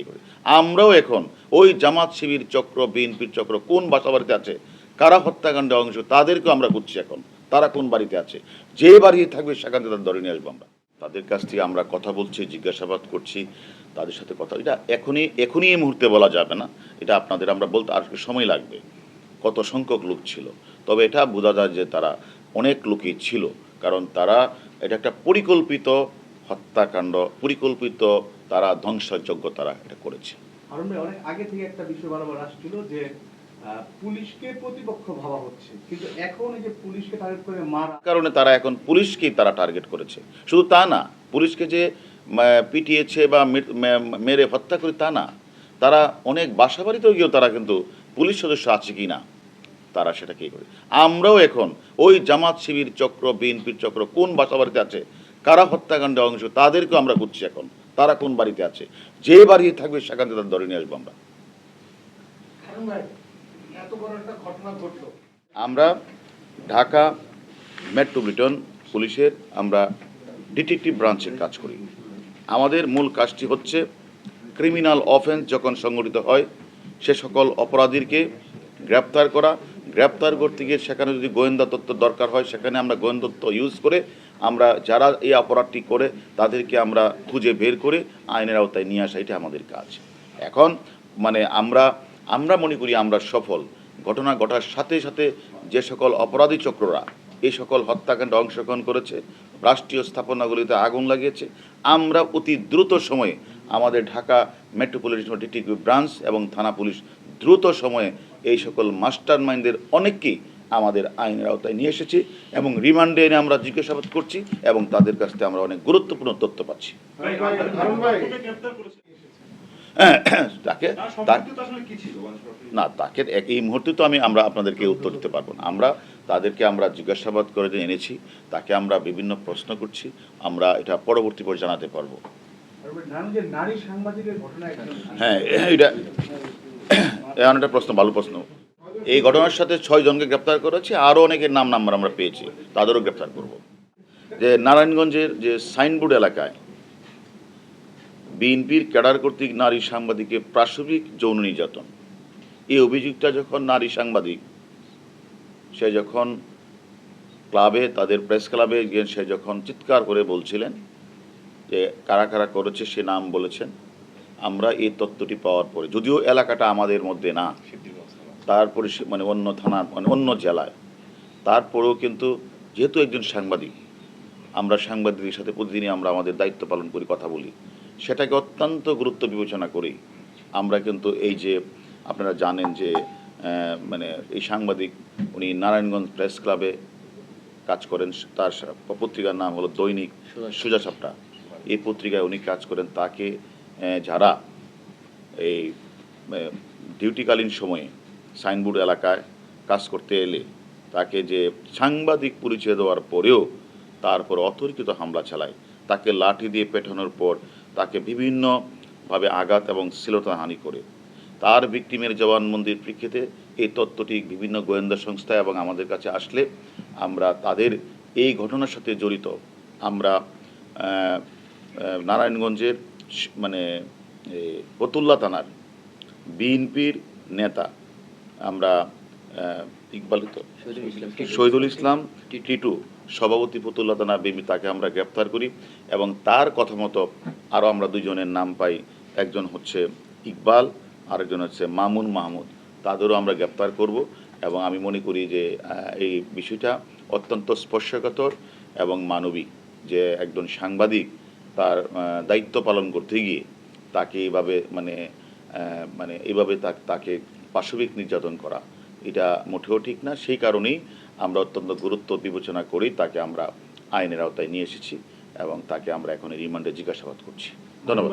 করি? আমরাও এখন ওই জামাত শিবির চক্র, বিএনপির চক্র, কোন বাসা বাড়িতে আছে, কারা হত্যাকাণ্ডে অংশ, তাদেরকেও আমরা খুঁজছি এখন। তারা কোন বাড়িতে আছে? যে বাড়ি থাকবে সেখান থেকে তাদের ধরে নিয়ে আসব আমরা। তাদের কাছ থেকে আমরা কথা বলছি, জিজ্ঞাসাবাদ করছি, তাদের সাথে কথা, এটা এখনই এখনই এই মুহূর্তে বলা যাবে না। এটা আপনাদের আমরা বলতে আর সময় লাগবে। কত সংখ্যক লোক ছিল। তবে এটা বোঝা যায় যে তারা অনেক লোকই ছিল। কারণ তারা, এটা একটা পরিকল্পিত হত্যাকাণ্ড, পরিকল্পিত তারা ধ্বংসযজ্ঞ তারা এটা করেছে। অনেক আগে থেকে একটা বিষয় বারবার আসছিল যে পুলিশকে প্রতিপক্ষ ভাবা হচ্ছে কিন্তু এখন যে পুলিশকে টার্গেট করে মারা কারণে তারা এখন পুলিশকেই তারা টার্গেট করেছে। শুধু তা না পুলিশকে যে পিটিয়েছে বা মেরে হত্যা করে তা না তারা অনেক বাসা বাড়িতেও গিয়েও তারা কিন্তু পুলিশ সদস্য আছে কি না তারা সেটা কি করে। আমরাও এখন ওই জামাত শিবির চক্র বিএনপির চক্র কোন বাসা বাড়িতে আছে কারা হত্যাকাণ্ডে অংশ তাদেরকেও আমরা খুঁজছি এখন। তারা কোন বাড়িতে আছে? যে বাড়ি থাকবে সেখান থেকে তাদের ধরে নিয়ে আসব আমরা। আমরা ঢাকা মেট্রোপলিটন পুলিশের আমরা ডিটেকটিভ ব্রাঞ্চের কাজ করি। আমাদের মূল কাজটি হচ্ছে ক্রিমিনাল অফেন্স যখন সংগঠিত হয় সে সকল অপরাধীকে গ্রেপ্তার করা। গ্রেপ্তার করতে গিয়ে সেখানে যদি গোয়েন্দা তথ্য দরকার হয় সেখানে আমরা গোয়েন্দা তথ্য ইউজ করে আমরা যারা এই অপরাধটি করে, তাদেরকে আমরা খুঁজে বের করে আইনের আওতায় নিয়ে আসা এটা আমাদের কাজ। এখন মানে আমরা আমরা মনে করি আমরা সফল। ঘটনা ঘটার সাথে সাথে যে সকল অপরাধী চক্ররা এই সকল হত্যাকাণ্ডে অংশগ্রহণ করেছে, রাষ্ট্রীয় স্থাপনাগুলিতে আগুন লাগিয়েছে, আমরা অতি দ্রুত সময়ে আমাদের ঢাকা মেট্রোপলিটন ডিটিকিউ ব্রাঞ্চ এবং থানা পুলিশ দ্রুত সময়ে এই সকল মাস্টার মাইন্ডের অনেককেই আমাদের আইনের আওতায় নিয়ে এসেছি এবং রিমান্ডে এনে আমরা জিজ্ঞাসাবাদ করছি এবং তাদের কাছ থেকে আমরা অনেক গুরুত্বপূর্ণ তথ্য পাচ্ছি। তাকে না তাকে এক- এই মুহূর্তে তো আমি আমরা আপনাদেরকে উত্তর দিতে পারব না। আমরা তাদেরকে আমরা জিজ্ঞাসাবাদ করে যে এনেছি তাকে আমরা বিভিন্ন প্রশ্ন করছি আমরা এটা পরবর্তী পর জানাতে পারব। হ্যাঁ এটা এমন একটা প্রশ্ন ভালো প্রশ্ন। এই ঘটনার সাথে ছয় জনকে গ্রেপ্তার করেছে, আরও অনেকের নাম নাম্বার আমরা পেয়েছি, তাদেরও গ্রেপ্তার করব। যে নারায়ণগঞ্জের যে সাইনবোর্ড এলাকায় বিএনপির ক্যাডার কর্তৃক নারী সাংবাদিককে প্রাসবিক যৌন নির্যাতন, এই অভিযোগটা যখন নারী সাংবাদিক, সে যখন ক্লাবে, তাদের প্রেস ক্লাবে গিয়ে সে যখন চিৎকার করে বলছিলেন যে কারা কারা করেছে, সে নাম বলেছেন, আমরা এই তথ্যটি পাওয়ার পরে, যদিও এলাকাটা আমাদের মধ্যে না তারপরে সে- মানে অন্য থানা মানে অন্য জেলায়। তারপরেও কিন্তু যেহেতু একজন সাংবাদিক আমরা সাংবাদিকের সাথে প্রতিদিনই আমরা আমাদের দায়িত্ব পালন করি কথা বলি সেটাকে অত্যন্ত গুরুত্ব বিবেচনা করি। আমরা কিন্তু এই যে আপনারা জানেন যে মানে এই সাংবাদিক উনি নারায়ণগঞ্জ প্রেস ক্লাবে কাজ করেন তার পত্রিকার নাম হলো দৈনিক সুজা সাপটা এই পত্রিকায় উনি কাজ করেন তাকে যারা এই ডিউটিকালীন সময়ে সাইনবোর্ড এলাকায় কাজ করতে এলে তাকে যে সাংবাদিক পরিচয় দেওয়ার পরেও তারপর অতর্কিত হামলা চালায়। তাকে লাঠি দিয়ে পেটানোর পর তাকে বিভিন্নভাবে আঘাত এবং শ্লীলতাহানি করে। তার ভিক্টিমের জবানবন্দির প্রেক্ষিতে এই তথ্যটি বিভিন্ন গোয়েন্দা সংস্থা এবং আমাদের কাছে আসলে আমরা তাদের এই ঘটনার সাথে জড়িত। আমরা নারায়ণগঞ্জের মানে ফতুল্লা থানার বিএনপির নেতা আমরা ইকবাল শহীদুল ইসলাম, টিটু, সভাপতি ফতুল্লা থানা বিএনপি, তাকে আমরা গ্রেপ্তার করি এবং তার কথা মতো আরও আমরা দুজনের নাম পাই। একজন হচ্ছে ইকবাল, আরেকজন হচ্ছে মামুন মাহমুদ। তাদেরও আমরা গ্রেপ্তার করব এবং আমি মনে করি যে এই বিষয়টা অত্যন্ত স্পর্শকাতর এবং মানবিক যে একজন সাংবাদিক তার দায়িত্ব পালন করতে গিয়ে তাকে এইভাবে মানে মানে এইভাবে তাকে পাশবিক নির্যাতন করা। এটা মোটেও ঠিক না। সেই কারণেই আমরা অত্যন্ত গুরুত্ব বিবেচনা করি তাকে আমরা আইনের আওতায় নিয়ে এসেছি এবং তাকে আমরা এখন রিমান্ডে জিজ্ঞাসাবাদ করছি। ধন্যবাদ।